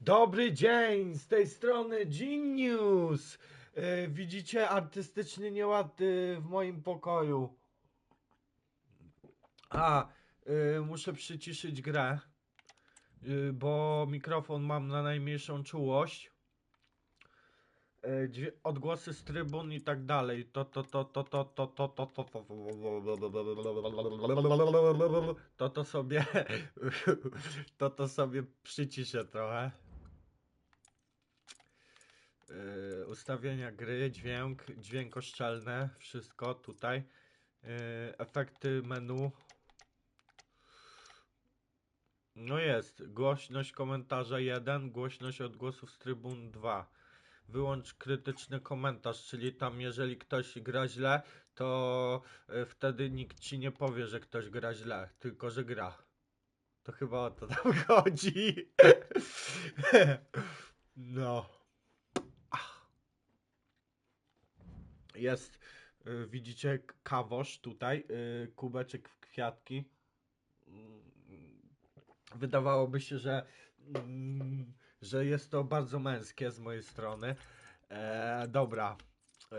Dobry dzień, z tej strony Genius. E, widzicie artystyczny nieład e, w moim pokoju. A, e, muszę przyciszyć grę, e, bo mikrofon mam na najmniejszą czułość. E, odgłosy z trybun i tak dalej. To, to, to, to, to, to, to, to, to, to, to, to sobie, to, to sobie przyciszę trochę. Yy, ustawienia gry, dźwięk, dźwiękoszczelne, wszystko tutaj. Yy, efekty menu. No jest, głośność komentarza 1, głośność odgłosów z trybun 2. Wyłącz krytyczny komentarz, czyli tam jeżeli ktoś gra źle, to y, wtedy nikt ci nie powie, że ktoś gra źle, tylko że gra. To chyba o to tam chodzi. No. Jest, y, widzicie, kawosz tutaj, y, kubeczek w kwiatki. Mm, Wydawałoby się, że, mm, że jest to bardzo męskie z mojej strony. E, dobra. E,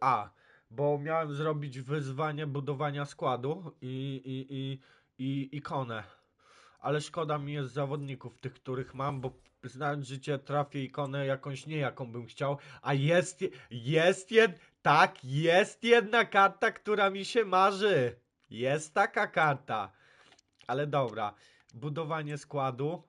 a, bo miałem zrobić wyzwanie budowania składu i, i, i, i ikonę. Ale szkoda mi jest zawodników, tych, których mam, bo znając życie trafię ikonę jakąś nie jaką bym chciał, a jest, jest jed, tak, jest jedna karta, która mi się marzy. Jest taka karta. Ale dobra, budowanie składu.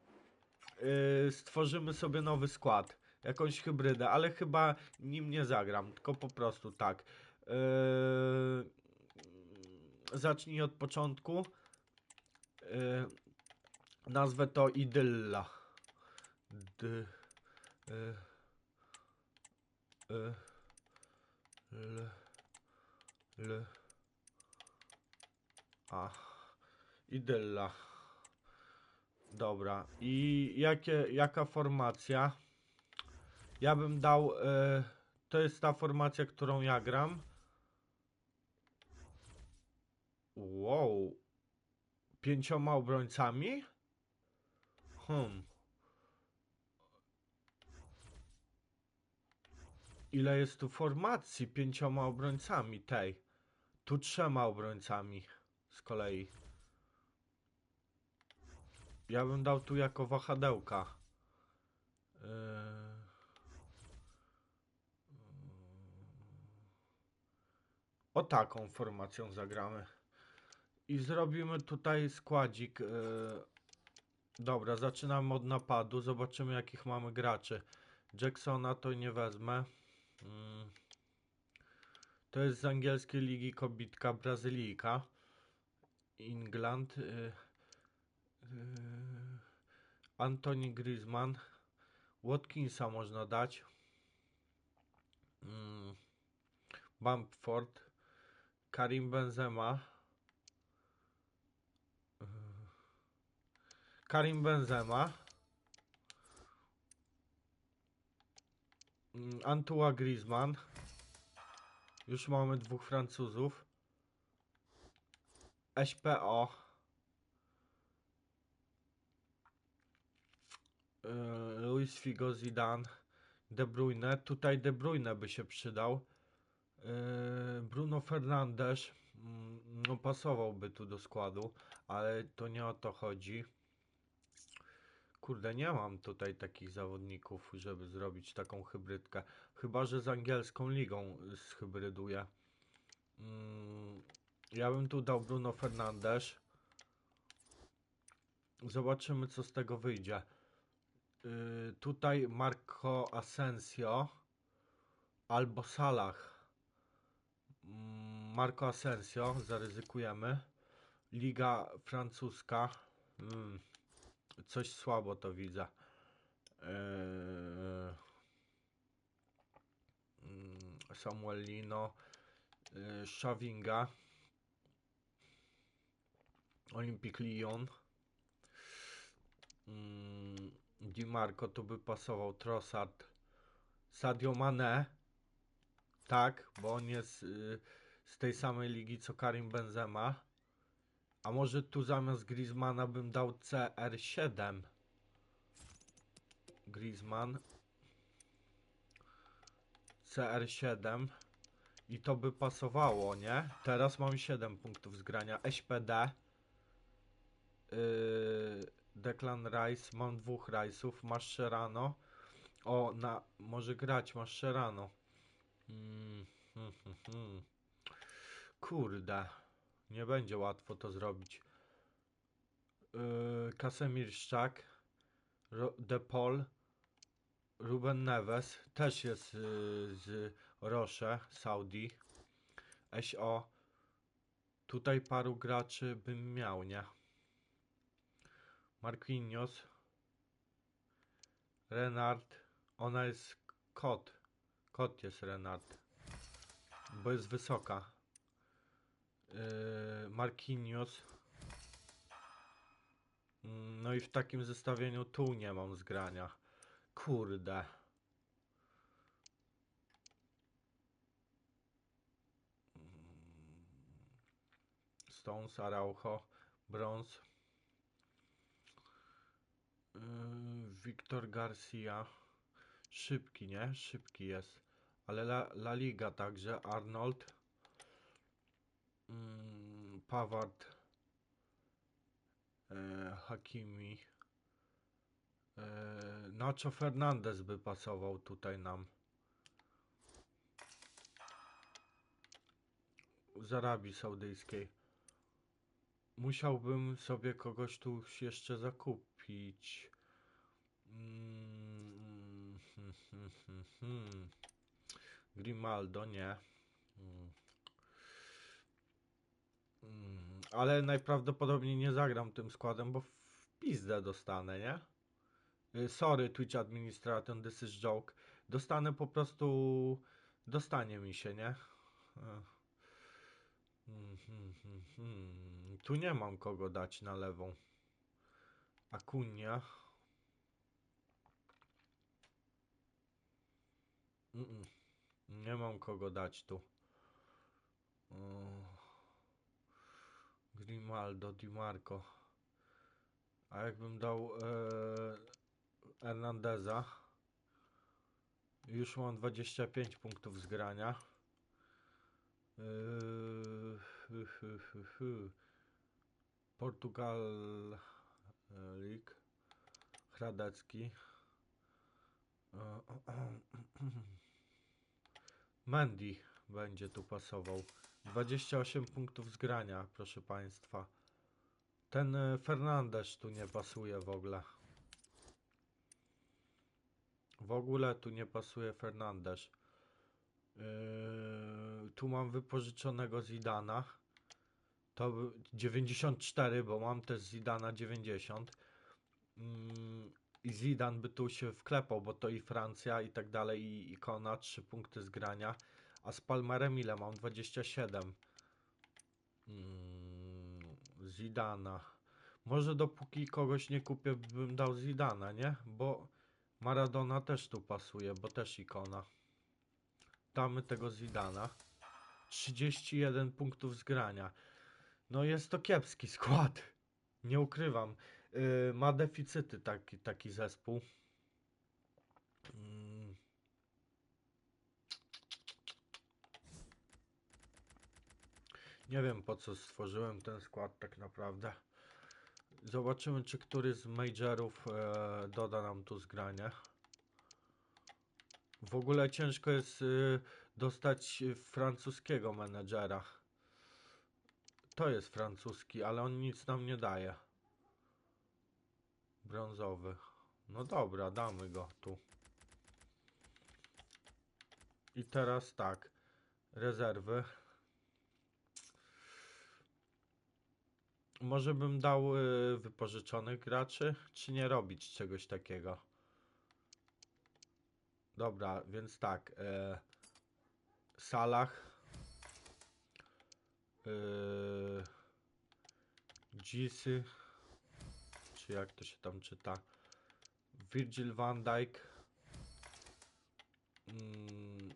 Yy, stworzymy sobie nowy skład. Jakąś hybrydę, ale chyba nim nie zagram, tylko po prostu tak. Yy, zacznij od początku. Yy, nazwę to Idylla. D, y, y, l, l, a. Idylla. Dobra. I jakie, jaka formacja? Ja bym dał. E, to jest ta formacja, którą ja gram. Wow. Pięcioma obrońcami? Hmm. Ile jest tu formacji pięcioma obrońcami tej? Tu trzema obrońcami z kolei. Ja bym dał tu jako wahadełka. Yy... O taką formacją zagramy. I zrobimy tutaj składzik. Yy... Dobra, zaczynamy od napadu. Zobaczymy jakich mamy graczy. Jacksona to nie wezmę. Mm. To jest z angielskiej ligi kobitka Brazylijka. England. Yy... Yy, Anthony Griezmann. Watkinsa można dać. Mm, Bamford. Karim Benzema. Karim Benzema. Mm, Antoine Griezmann. Już mamy dwóch Francuzów. SPO. Yy, Luis Figo, Zidane, De Bruyne. Tutaj De Bruyne by się przydał. Yy, Bruno Fernandes. mm, No pasowałby tu do składu, ale to nie o to chodzi. Kurde, nie mam tutaj takich zawodników, żeby zrobić taką hybrydkę. Chyba, że z angielską ligą zhybryduję. Mm, Ja bym tu dał Bruno Fernandes. Zobaczymy, co z tego wyjdzie. Y, tutaj Marco Asensio albo Salah. Mm, Marco Asensio, zaryzykujemy. Liga francuska. Mm, coś słabo to widzę. Yy, mm, Samuel Lino. Yy, Szavinga. Olympique Lyon. Mm, Di Marco tu by pasował Trossard. Sadio Mane. Tak, bo on jest y, z tej samej ligi co Karim Benzema. A może tu zamiast Griezmana bym dał CR7? Griezmann, CR7 i to by pasowało, nie? Teraz mam 7 punktów z grania. SPD, yy, Declan Rice, mam dwóch Rice'ów, Mascherano. O, na, może grać Mascherano. Mm, hmm, hmm, hmm. Kurde, nie będzie łatwo to zrobić. Yy, Kasemir Szczak, Ro- De Paul, Ruben Neves, też jest yy, z Roche, Saudi. SO. Tutaj paru graczy bym miał, nie? Marquinhos, Renard, ona jest kot. Kot jest Renard, bo jest wysoka. Yy, Marquinhos. No i w takim zestawieniu tu nie mam zgrania. Kurde. Stones, Araujo, Bronze. Yy, Wiktor Garcia. Szybki, nie? Szybki jest. Ale La, La Liga także. Arnold. Mm, Paward. E, Hakimi. E, Nacho Fernandez by pasował tutaj nam. Z Arabii Saudyjskiej. Musiałbym sobie kogoś tu jeszcze zakupić. Mm, hmm, hmm, hmm. Grimaldo, nie. Mm. Mm, ale najprawdopodobniej nie zagram tym składem, bo w pizdę dostanę, nie? Y, Sorry, Twitch Administrator, this is joke. Dostanę po prostu... Dostanie mi się, nie? Ech. Mm, hmm, hmm, hmm. Tu nie mam kogo dać na lewą. Akunia. Mm-mm. Nie mam kogo dać tu. Grimaldo, Di Marco. A jakbym dał e, Hernandeza. Już mam 25 punktów z grania. Yy, hy, hy. Portugal e, League. Hradecki. E, będzie tu pasował. 28 punktów z grania, proszę Państwa. Ten e, Fernandez tu nie pasuje w ogóle. W ogóle tu nie pasuje Fernandez. Yy, tu mam wypożyczonego Zidana. To by- 94, bo mam też Zidana 90. Mm, I Zidan by tu się wklepał, bo to i Francja i tak dalej, i ikona, 3 punkty z grania. A z Palmerem ile mam? 27. Mm, Zidana. Może dopóki kogoś nie kupię, bym dał Zidana, nie? Bo Maradona też tu pasuje, bo też ikona. Damy tego Zidana. 31 punktów z grania. No jest to kiepski skład. Nie ukrywam. Yy, ma deficyty taki, taki zespół. Nie wiem po co stworzyłem ten skład tak naprawdę. Zobaczymy czy któryś z majorów e, doda nam tu zgranie. W ogóle ciężko jest y, dostać francuskiego menedżera. To jest francuski, ale on nic nam nie daje. Brązowy. No dobra, damy go tu. I teraz tak. Rezerwy. Może bym dał y, wypożyczonych graczy, czy nie robić czegoś takiego? Dobra, więc tak. E, Salah. E, Gisy. Czy jak to się tam czyta? Virgil van Dijk. Mm,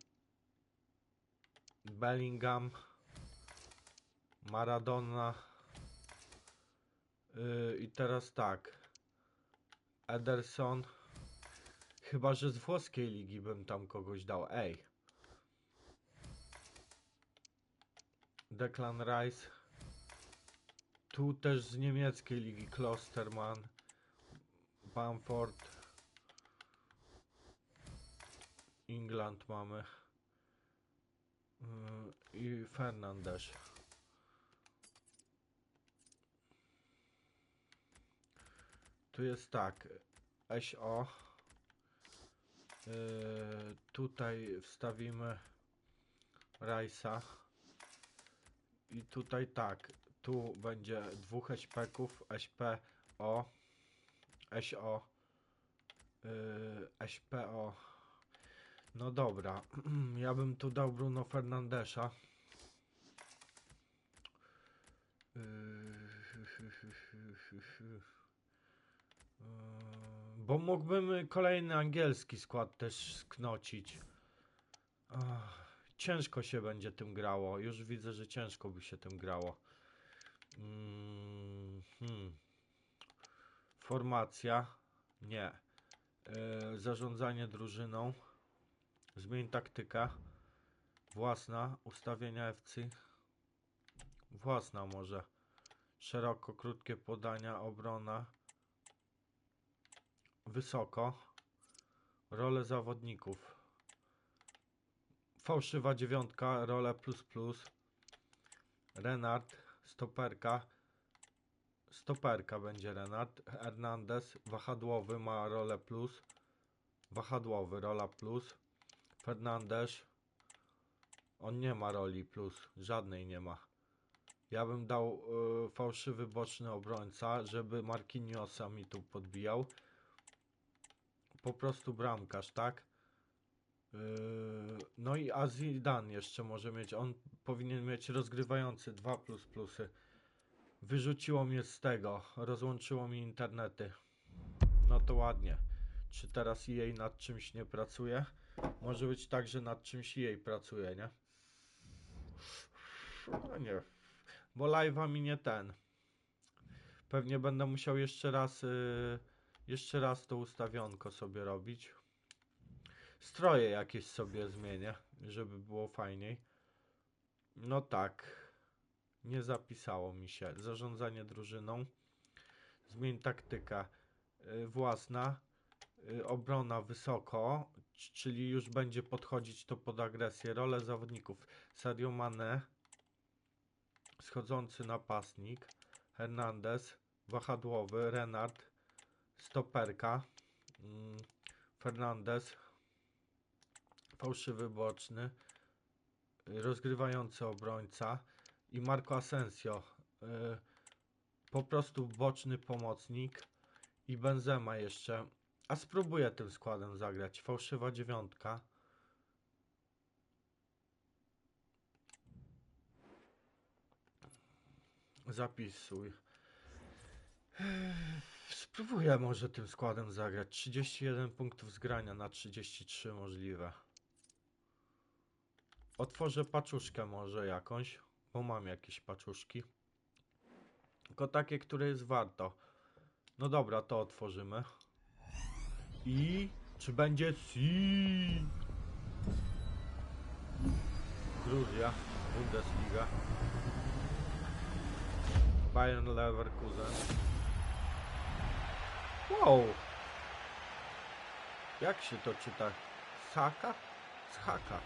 Bellingham. Maradona. Y, I teraz tak. Ederson. Chyba, że z włoskiej ligi bym tam kogoś dał. Ej. Declan Rice. Tu też z niemieckiej ligi Klosterman. Bamford. England mamy. Yy, I Fernandes. Tu jest tak. SO. Yy, tutaj wstawimy Rice'a. I tutaj tak. Tu będzie dwóch SPków. SP O. SO. Yy, SPO. No dobra. Ja bym tu dał Bruno Fernandesza. Yy, Bo mógłbym kolejny angielski skład też sknocić. Ciężko się będzie tym grało. Już widzę, że ciężko by się tym grało. Mm, hmm. Formacja. Nie. Yy, zarządzanie drużyną. Zmień taktykę. Własna. Ustawienia FC. Własna może. Szeroko, krótkie podania, obrona. Wysoko. Role zawodników. Fałszywa dziewiątka, role plus plus. Renard, stoperka. Stoperka będzie Renard. Hernandez, wahadłowy ma rolę plus. Wahadłowy, rola plus. Fernandez. On nie ma roli plus. Żadnej nie ma. Ja bym dał y, fałszywy boczny obrońca, żeby Marquinhosa mi tu podbijał. Po prostu bramkarz, tak? Yy, no i Azidan jeszcze może mieć. On powinien mieć rozgrywający 2 plus plusy. Wyrzuciło mnie z tego. Rozłączyło mi internety. No to ładnie. Czy teraz jej nad czymś nie pracuje? Może być tak, że nad czymś jej pracuje, nie? No nie. Bo live'a mi nie ten. Pewnie będę musiał jeszcze raz, yy, jeszcze raz to ustawionko sobie robić. Stroje jakieś sobie zmienię, żeby było fajniej. No tak. Nie zapisało mi się. Zarządzanie drużyną. Zmień taktykę. Yy, własna. Yy, obrona wysoko, czyli już będzie podchodzić to pod agresję. Role zawodników. Sadio Mane. Schodzący napastnik. Hernandez. Wahadłowy. Renard. Stoperka. Mm, Fernandez. Fałszywy boczny. Rozgrywający obrońca. I Marco Asensio. y, Po prostu boczny pomocnik. I Benzema jeszcze. A spróbuję tym składem zagrać. Fałszywa dziewiątka. Zapisuj. Spróbuję może tym składem zagrać. 31 punktów zgrania na 33 możliwe. Otworzę paczuszkę może jakąś, bo mam jakieś paczuszki. Tylko takie, które jest warto. No dobra, to otworzymy. I czy będzie si? Gruzja, Bundesliga. Bayern Leverkusen. Wow! Jak się to czyta? Saka? Saka.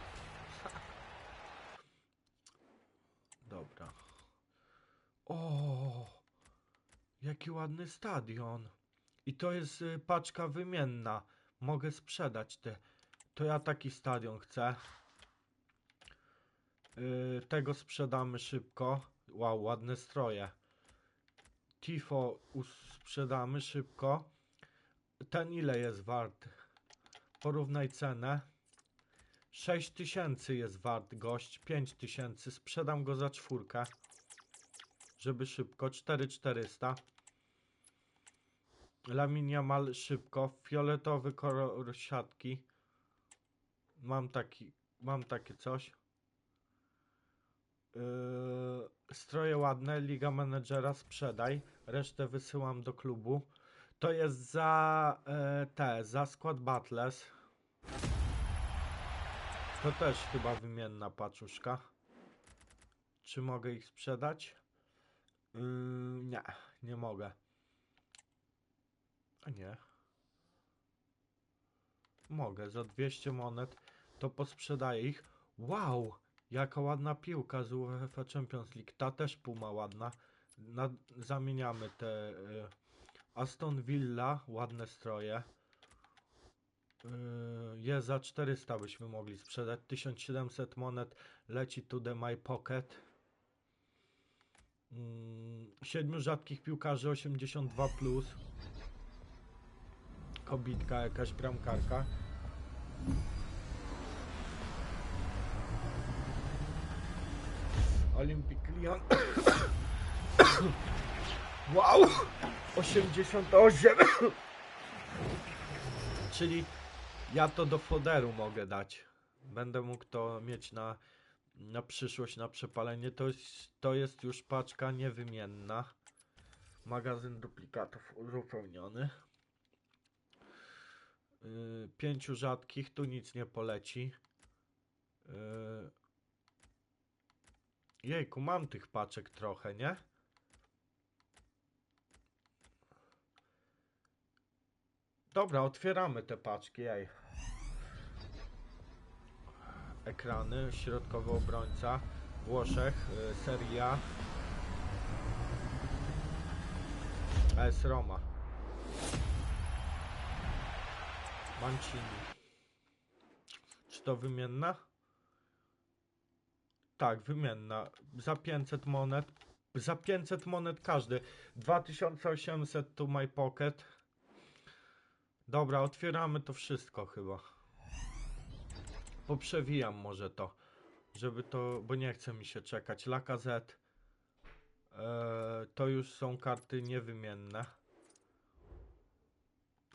Dobra. O! Jaki ładny stadion. I to jest y, paczka wymienna. Mogę sprzedać te. To ja taki stadion chcę. Y, tego sprzedamy szybko. Wow, ładne stroje. Tifo sprzedamy szybko. Ten ile jest wart? Porównaj cenę. 6000 jest wart gość. 5000. Sprzedam go za czwórkę. Żeby szybko. 4400. Laminia mal szybko. Fioletowy kolor siatki. Mam taki. Mam takie coś. Yy, stroje ładne, Liga Menedżera sprzedaj, resztę wysyłam do klubu. To jest za e, te, za skład Battles. To też chyba wymienna paczuszka. Czy mogę ich sprzedać? Yy, nie, nie mogę. A nie. Mogę, za 200 monet to posprzedaję ich. Wow, jaka ładna piłka z UEFA Champions League. Ta też puma ładna. Na, zamieniamy te y, Aston Villa, ładne stroje. Y, jest za 400 byśmy mogli sprzedać. 1700 monet leci to the my pocket. Mm, Siedmiu rzadkich piłkarzy 82 plus. Kobitka, jakaś bramkarka. Olympic Lyon. Wow! 88! Czyli ja to do foderu mogę dać. Będę mógł to mieć na, na przyszłość, na przepalenie. To jest, to jest już paczka niewymienna. Magazyn duplikatów uzupełniony. Yy, pięciu rzadkich, tu nic nie poleci. Yy, Jejku, mam tych paczek trochę, nie? Dobra, otwieramy te paczki, ej. Ekrany, środkowy obrońca, Włoszech, y, Serie A. AS Roma. Mancini. Czy to wymienna? Tak, wymienna. Za 500 monet. Za 500 monet każdy. 2800 to my pocket. Dobra, otwieramy to wszystko chyba. Poprzewijam może to. Żeby to, bo nie chce mi się czekać. Lacazette. Eee, to już są karty niewymienne.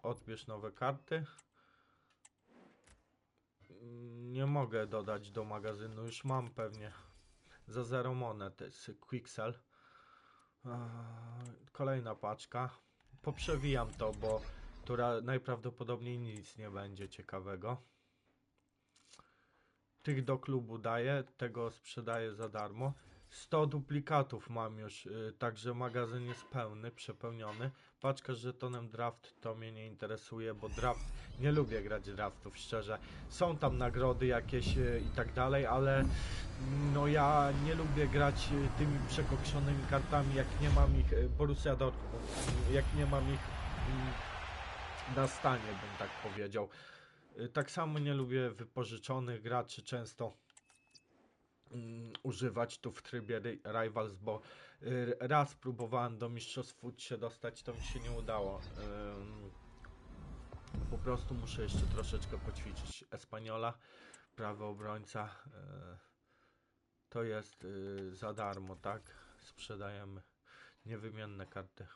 Odbierz nowe karty. Nie mogę dodać do magazynu, już mam pewnie. Za 0 monet jest Quixel. Eee, Kolejna paczka. Poprzewijam to, bo która najprawdopodobniej nic nie będzie ciekawego. Tych do klubu daję, tego sprzedaję za darmo. 100 duplikatów mam już, y, także magazyn jest pełny, przepełniony. Paczka z żetonem draft to mnie nie interesuje, bo draft, nie lubię grać draftów, szczerze. Są tam nagrody jakieś y, i tak dalej, ale no ja nie lubię grać y, tymi przekokszonymi kartami, jak nie mam ich, Borussia Dortmund, jak nie mam ich mm, na stanie, bym tak powiedział. Y, Tak samo nie lubię wypożyczonych graczy często mm, używać tu w trybie ry- Rivals, bo y, raz próbowałem do Mistrzostw Foot się dostać, to mi się nie udało. Po prostu muszę jeszcze troszeczkę poćwiczyć Espaniola, prawy obrońca. y, To jest za darmo, tak? Sprzedajemy niewymienne karty.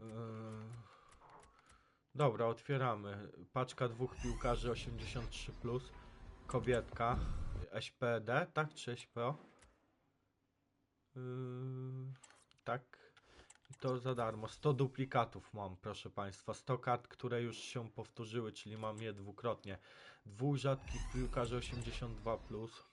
Yy. Dobra, otwieramy. Paczka dwóch piłkarzy 83 plus. Kobietka. SPD, tak? Czy SPO? Yy, tak. I to za darmo. 100 duplikatów mam, proszę Państwa. 100 kart, które już się powtórzyły, czyli mam je dwukrotnie. Dwóch rzadkich piłkarzy 82 plus.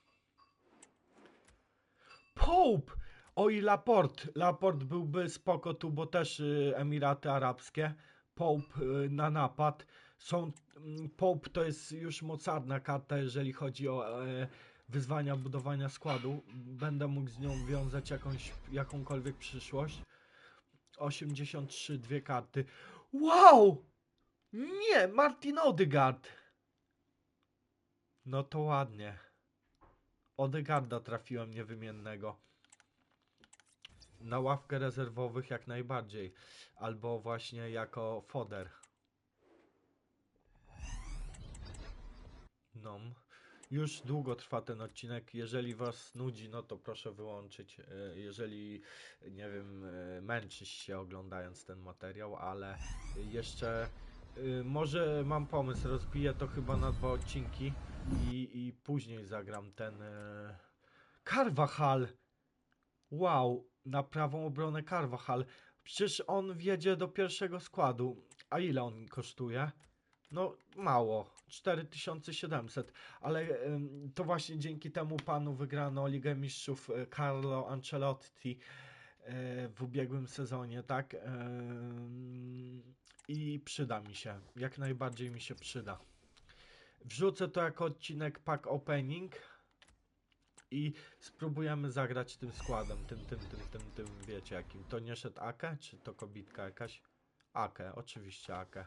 Pope! Oj, Laport. Laport byłby spoko tu, bo też y, Emiraty Arabskie. Pope y, na napad. Są, mm, Pope to jest już mocarna karta, jeżeli chodzi o e, wyzwania budowania składu. Będę mógł z nią wiązać jakąś, jakąkolwiek przyszłość. 83, dwie karty. Wow! Nie, Martin Odegaard. No to ładnie. Odegaarda trafiłem niewymiennego. Na ławkę rezerwowych jak najbardziej. Albo właśnie jako foder. No. Już długo trwa ten odcinek. Jeżeli was nudzi, no to proszę wyłączyć. E, Jeżeli, nie wiem, e, męczysz się oglądając ten materiał, ale jeszcze e, może mam pomysł. Rozbiję to chyba na dwa odcinki i, i później zagram ten. Carvajal! Wow, na prawą obronę Carvajal. Przecież on wjedzie do pierwszego składu. A ile on kosztuje? No mało. 4700. Ale to właśnie dzięki temu panu wygrano Ligę Mistrzów e, Carlo Ancelotti e, w ubiegłym sezonie, tak? I przyda mi się. Jak najbardziej mi się przyda. Wrzucę to jako odcinek pack opening i spróbujemy zagrać tym składem, tym, tym, tym, tym, tym, wiecie jakim. To nie szedł Ake, czy to kobitka jakaś? Ake, oczywiście Ake.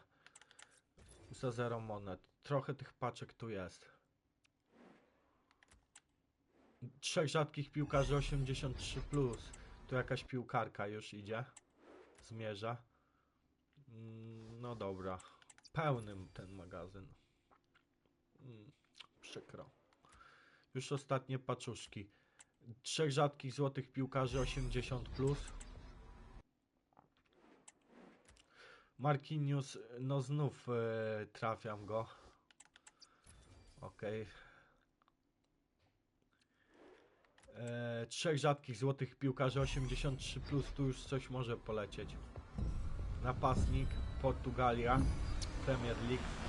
Za zero monet. Trochę tych paczek tu jest. Trzech rzadkich piłkarzy 83+. Plus. Tu jakaś piłkarka już idzie. Zmierza. Mm, No dobra. Pełnym ten magazyn. Mm, Przykro. Już ostatnie paczuszki. Trzech rzadkich złotych piłkarzy 80 plus. Marquinhos, no znów e, trafiam go. Okej. E, Trzech rzadkich złotych piłkarzy 83 plus, tu już coś może polecieć. Napastnik, Portugalia, Premier League.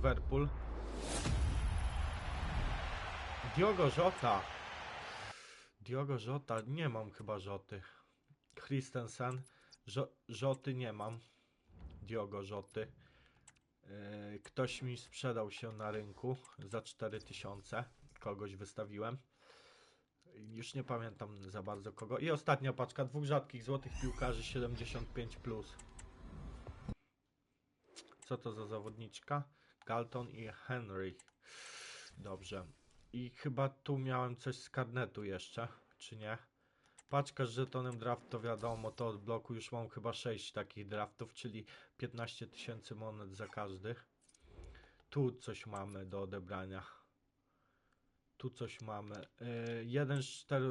Liverpool. Diogo Jota. Diogo Jota. Nie mam chyba Joty. Christensen. Jo Joty nie mam. Diogo Joty. Yy, ktoś mi sprzedał się na rynku za 4000. Kogoś wystawiłem. Już nie pamiętam za bardzo kogo. I ostatnia paczka dwóch rzadkich złotych piłkarzy 75. Plus. Co to za zawodniczka? Galton i Henry. Dobrze. I chyba tu miałem coś z karnetu jeszcze, czy nie? Paczka z żetonem draft to wiadomo, to od bloku już mam chyba 6 takich draftów, czyli 15 tysięcy monet za każdy. Tu coś mamy do odebrania. Tu coś mamy. Yy, jeden z czterech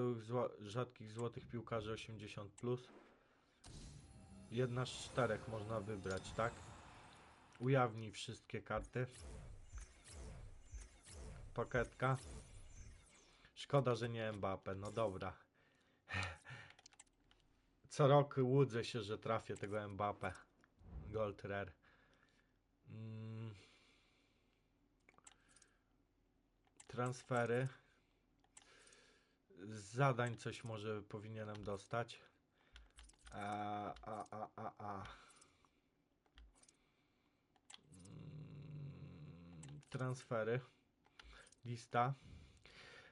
rzadkich złotych piłkarzy 80+. Plus. Jedna z czterech można wybrać, tak? Ujawnij wszystkie karty. Paketka. Szkoda, że nie Mbappe. No dobra. Co roku łudzę się, że trafię tego Mbappe. Gold Rare. Mm. Transfery. Z zadań coś może powinienem dostać. A, a, a, a, a. transfery. Lista.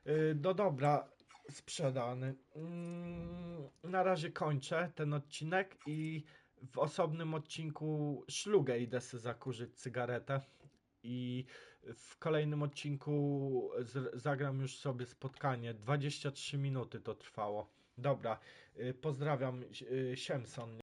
Yy, no dobra, sprzedany. Mm, na razie kończę ten odcinek i w osobnym odcinku szlugę idę sobie zakurzyć cygaretę. I w kolejnym odcinku zagram już sobie spotkanie. 23 minuty to trwało. Dobra, yy, pozdrawiam, yy, Siemson.